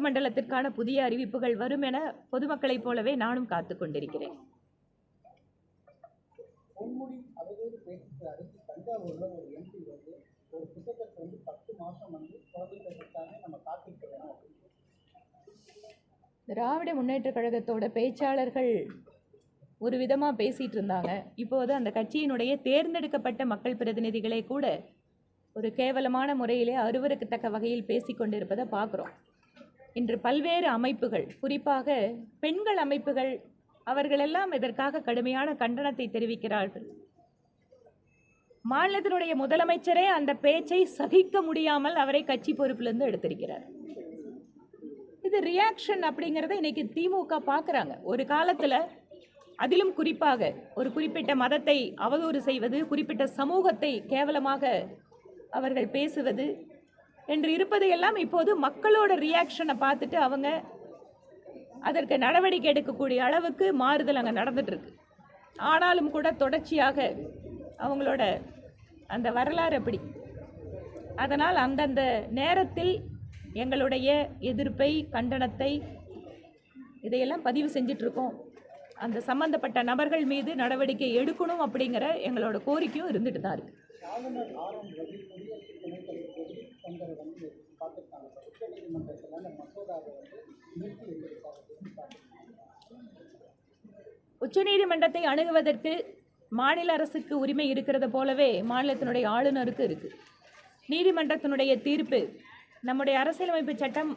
மண்டலத்திற்கான புதிய அறிவிப்புகள் வரும் என பொதுமக்களைப் போலவே நானும் காத்துக் கொண்டிருக்கிறேன். திராவிட முன்னேற்றக் கழகத்தோட பேச்சாளர்கள் ஒரு விதமாக பேசிகிட்டு இருந்தாங்க. இப்போது அந்த கட்சியினுடைய தேர்ந்தெடுக்கப்பட்ட மக்கள் பிரதிநிதிகளே கூட ஒரு கேவலமான முறையிலே அருவருக்கத்தக்க வகையில் பேசிக் கொண்டிருப்பதை பார்க்குறோம். இன்று பல்வேறு அமைப்புகள் குறிப்பாக பெண்கள் அமைப்புகள் அவர்களெல்லாம் இதற்காக கடுமையான கண்டனத்தை தெரிவிக்கிறார்கள். மாநிலத்தினுடைய முதலமைச்சரே அந்த பேச்சை சகிக்க முடியாமல் அவரை கட்சி பொறுப்பிலிருந்து எடுத்திருக்கிறார். இது ரியாக்ஷன் அப்படிங்கிறத இன்னைக்கு திமுக பார்க்குறாங்க ஒரு காலத்தில் அதிலும் குறிப்பாக ஒரு குறிப்பிட்ட மதத்தை அவதூறு செய்வது குறிப்பிட்ட சமூகத்தை கேவலமாக அவர்கள் பேசுவது என்று இருப்பதையெல்லாம் இப்போது மக்களோட ரியாக்ஷனை பார்த்துட்டு அவங்க அதற்கு நடவடிக்கை எடுக்கக்கூடிய அளவுக்கு மாறுதல் அங்கே நடந்துகிட்ருக்கு ஆனாலும் கூட தொடர்ச்சியாக அவங்களோட அந்த வரலாறு அப்படி. அதனால் அந்தந்த நேரத்தில் எங்களுடைய எதிர்ப்பை கண்டனத்தை இதையெல்லாம் பதிவு செஞ்சிட்ருக்கோம் அந்த சம்பந்தப்பட்ட நபர்கள் மீது நடவடிக்கை எடுக்கணும் அப்படிங்கிற எங்களோட கோரிக்கையும் இருந்துட்டு தான் இருக்கு. உச்ச உச்சநீதிமன்றத்தை அணுகுவதற்கு மாநில அரசுக்கு உரிமை இருக்கிறத போலவே மாநிலத்தினுடைய ஆளுநருக்கு இருக்கு. நீதிமன்றத்தினுடைய தீர்ப்பு நம்முடைய அரசியலமைப்பு சட்டம்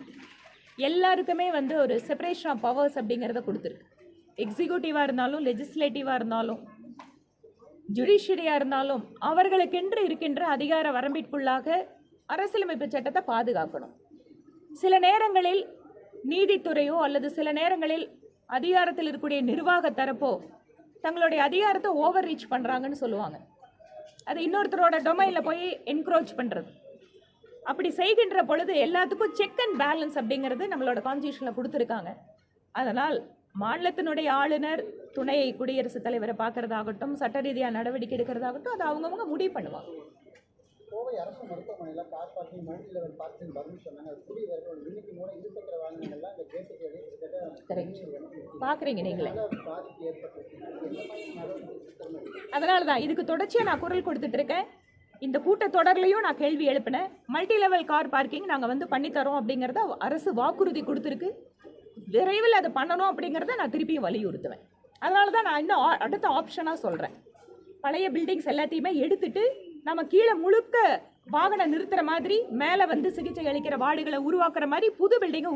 எல்லாருக்குமே வந்து ஒரு செப்பரேஷன் ஆஃப் பவர்ஸ் அப்படிங்கிறத கொடுத்துருக்கு. எக்ஸிக்யூட்டிவாக இருந்தாலும் லெஜிஸ்லேட்டிவாக இருந்தாலும் ஜுடிஷியரியாக இருந்தாலும் அவர்களுக்கென்று இருக்கின்ற அதிகார வரம்பிற்குள்ளாக அரசியலமைப்பு சட்டத்தை பாதுகாக்கணும். சில நேரங்களில் நீதித்துறையோ அல்லது சில நேரங்களில் அதிகாரத்தில் இருக்கக்கூடிய நிர்வாக தரப்போ தங்களுடைய அதிகாரத்தை ஓவர் ரீச் பண்ணுறாங்கன்னு சொல்லுவாங்க. அது இன்னொருத்தரோட டொமைனில் போய் என்க்ரோச் பண்ணுறது அப்படி செய்கின்ற பொழுது எல்லாத்துக்கும் செக் அண்ட் பேலன்ஸ் அப்படிங்கிறது நம்மளோட கான்ஸ்டியூஷனில் கொடுத்துருக்காங்க. அதனால் மாநிலத்தினுடைய ஆளுநர் துணை குடியரசுத் தலைவரை பார்க்கறதாகட்டும் சட்ட ரீதியாக நடவடிக்கை எடுக்கிறதாகட்டும் அது அவங்கவுங்க முடிவு பண்ணுவாங்க. கோவை அரசு மருத்துவமனையில் car parking multi level parking வரும்னு சொன்னாங்க. குடியவர்கள் இன்னைக்கு மூலம் இருசக்கர வாகனங்கள்லாம் இந்த கேட்டுக்கு பார்க்குறீங்க நீங்களே. பாதிப்பு ஏற்பட்டிருக்கு? அதனால தான் இதுக்கு தொடர்ச்சியாக நான் குரல் கொடுத்துட்டு இருக்கேன். இந்த கூட்டத்தொடர்லையும் நான் கேள்வி எழுப்பினேன். மல்டி லெவல் கார் பார்க்கிங் நாங்கள் வந்து பண்ணித்தரோம் அப்படிங்கிறத அரசு வாக்குறுதி கொடுத்துருக்கு. விரைவில் அதை பண்ணணும் அப்படிங்கிறத நான் திருப்பியும் வலியுறுத்துவேன். அதனால தான் நான் இன்னும் ஆ- அடுத்த ஆப்ஷனாக சொல்கிறேன் பழைய பில்டிங்ஸ் எல்லாத்தையுமே எடுத்துட்டு நம்ம கீழே முழுக்க வாகனம் நிறுத்துகிற மாதிரி மேலே வந்து சிகிச்சை அளிக்கிற வார்டுகளை உருவாக்குற மாதிரி புது பில்டிங்கை உரு